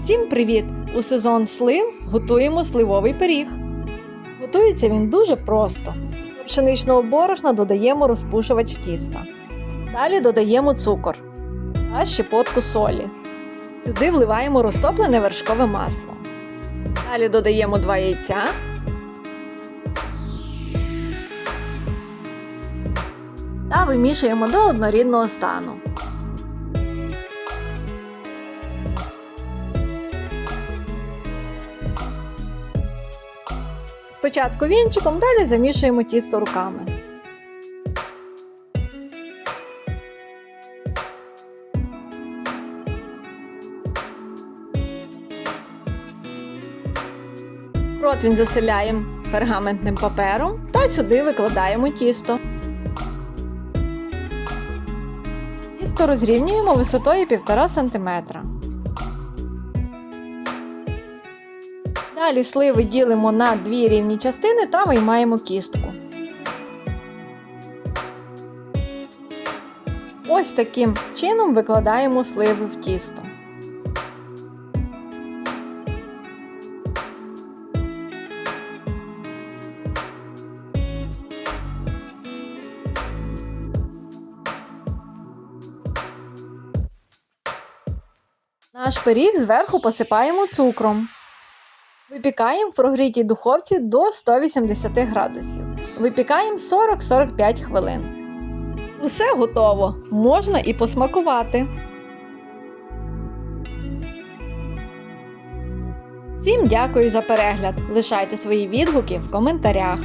Всім привіт! У сезон слив готуємо сливовий пиріг. Готується він дуже просто. До пшеничного борошна додаємо розпушувач тіста. Далі додаємо цукор та щепотку солі. Сюди вливаємо розтоплене вершкове масло. Далі додаємо 2 яйця. Та вимішуємо до однорідного стану. Спочатку вінчиком, далі замішуємо тісто руками. Противень застеляємо пергаментним папером та сюди викладаємо тісто. Тісто розрівнюємо висотою 1,5 см. Далі сливи ділимо на дві рівні частини та виймаємо кістку. Ось таким чином викладаємо сливи в тісто. Наш пиріг зверху посипаємо цукром. Випікаємо в прогрітій духовці до 180 градусів. Випікаємо 40-45 хвилин. Усе готово. Можна і посмакувати. Всім дякую за перегляд. Лишайте свої відгуки в коментарях.